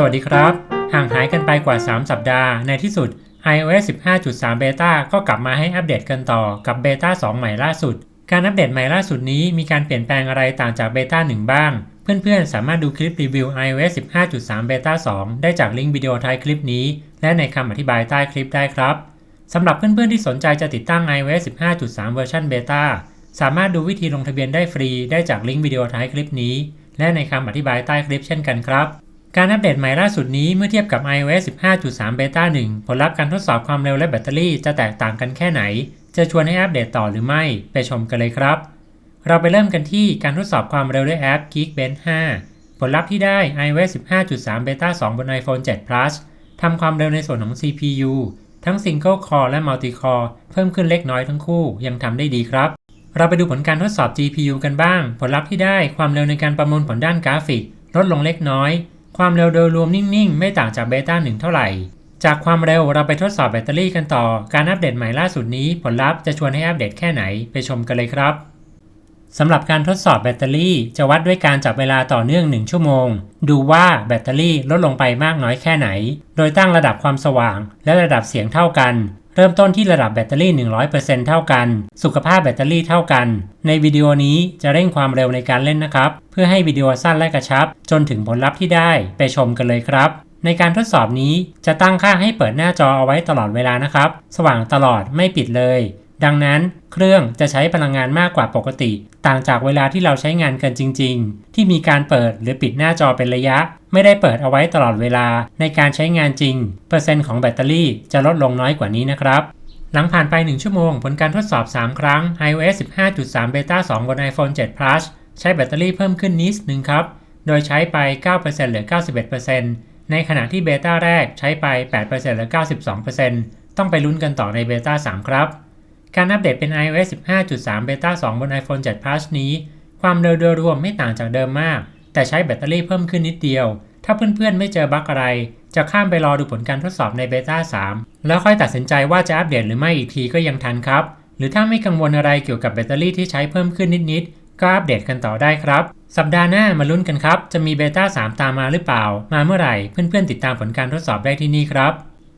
สวัสดีครับ ห่างหายกันไปกว่า 3 สัปดาห์ ในที่สุด iOS 15.3 Beta ก็กลับมาให้อัปเดตกันต่อกับ Beta 2 ใหม่ล่าสุด การอัปเดตใหม่ล่าสุดนี้มีการเปลี่ยนแปลงอะไรต่างจาก Beta 1 บ้าง เพื่อนๆ สามารถดูคลิปรีวิว iOS 15.3 Beta 2 ได้จากลิงก์วิดีโอท้ายคลิปนี้ และในคำอธิบายใต้คลิปได้ครับ สำหรับเพื่อนๆ ที่สนใจจะติดตั้ง iOS 15.3 เวอร์ชัน Beta สามารถดูวิธีลงทะเบียนได้ฟรีได้จากลิงก์วิดีโอท้ายคลิปนี้ และในคำอธิบายใต้คลิปเช่นกันครับ การอัปเดตใหม่ล่าสุดนี้เมื่อเทียบกับ iOS 15.3 Beta 1 ผลลัพธ์การทดสอบความเร็วและแบตเตอรี่จะแตกต่างกันแค่ไหน จะชวนให้อัปเดตต่อหรือไม่ ไปชมกันเลยครับ เราไปเริ่มกันที่การทดสอบความเร็วด้วยแอป Geekbench 5 ผลลัพธ์ที่ได้ iOS 15.3 Beta 2 บน iPhone 7 Plus ทำความเร็วในส่วนของ CPU ทั้ง Single Core และ Multi Core เพิ่มขึ้นเล็กน้อยทั้งคู่ยังทำได้ดีครับ เราไปดูผลการทดสอบ GPU กันบ้าง ผลลัพธ์ที่ได้ความเร็วในการประมวลผลด้านกราฟิก ลดลงเล็กน้อย ความเร็วโดยรวมนิ่งๆ ไม่ต่างจากเบต้า1เท่าไหร่ จากความเร็วเราไปทดสอบแบตเตอรี่กันต่อ การอัปเดตใหม่ล่าสุดนี้ผลลัพธ์จะชวนให้อัปเดตแค่ไหนไปชมกันเลยครับสำหรับการทดสอบแบตเตอรี่จะวัดด้วยการจับเวลาต่อเนื่อง 1 ชั่วโมง ดูว่าแบตเตอรี่ลดลงไปมากน้อยแค่ไหน โดยตั้งระดับความสว่างและระดับเสียงเท่ากัน เริ่มต้นที่ระดับแบตเตอรี่ 100%เท่ากัน สุขภาพแบตเตอรี่เท่ากัน ในวิดีโอนี้จะเร่งความเร็วในการเล่นนะครับ เพื่อให้วิดีโอสั้นและกระชับ จนถึงผลลัพธ์ที่ได้ไปชมกันเลยครับ ในการทดสอบนี้จะตั้งค่าให้เปิดหน้าจอเอาไว้ตลอดเวลานะครับ สว่างตลอดไม่ปิดเลย ดังนั้นเครื่องจะใช้พลังงานมากกว่าปกติ ต่างจากเวลาที่เราใช้งานกันจริง ๆ ที่มีการเปิดหรือปิดหน้าจอเป็นระยะ ไม่ได้เปิดเอาไว้ตลอดเวลาในการใช้งานจริง เปอร์เซ็นต์ของแบตเตอรี่จะลดลงน้อยกว่านี้นะครับหลังผ่านไป 1 ชั่วโมง ผลการทดสอบ 3 ครั้ง iOS 15.3 Beta 2 บน iPhone 7 Plus ใช้แบตเตอรี่เพิ่มขึ้นนิดนึงครับ โดยใช้ไป 9%เหลือ 91%ในขณะที่เบต้าแรกใช้ไป 8%เหลือ 92%ต้องไปลุ้นกันต่อในเบต้า3 ครับ การอัปเดตเป็น iOS 15.3 Beta 2 บน iPhone 7 Plus นี้ ความเร็วโดยรวมไม่ต่างจากเดิมมาก แต่ใช้แบตเตอรี่เพิ่มขึ้นนิดเดียว ถ้าเพื่อนๆไม่เจอบั๊กอะไร จะข้ามไปรอดูผลการทดสอบในเบต้า3แล้วค่อยตัดสินใจว่าจะอัปเดตหรือไม่อีกทีก็ยังทันครับ หรือถ้าไม่กังวลอะไรเกี่ยวกับแบตเตอรี่ที่ใช้เพิ่มขึ้นนิดๆ ก็อัปเดตกันต่อได้ครับ สัปดาห์หน้ามาลุ้นกันครับ จะมีเบต้า3ตามมาหรือเปล่า มาเมื่อไหร่ เพื่อนๆติดตามผลการทดสอบได้ที่นี่ครับ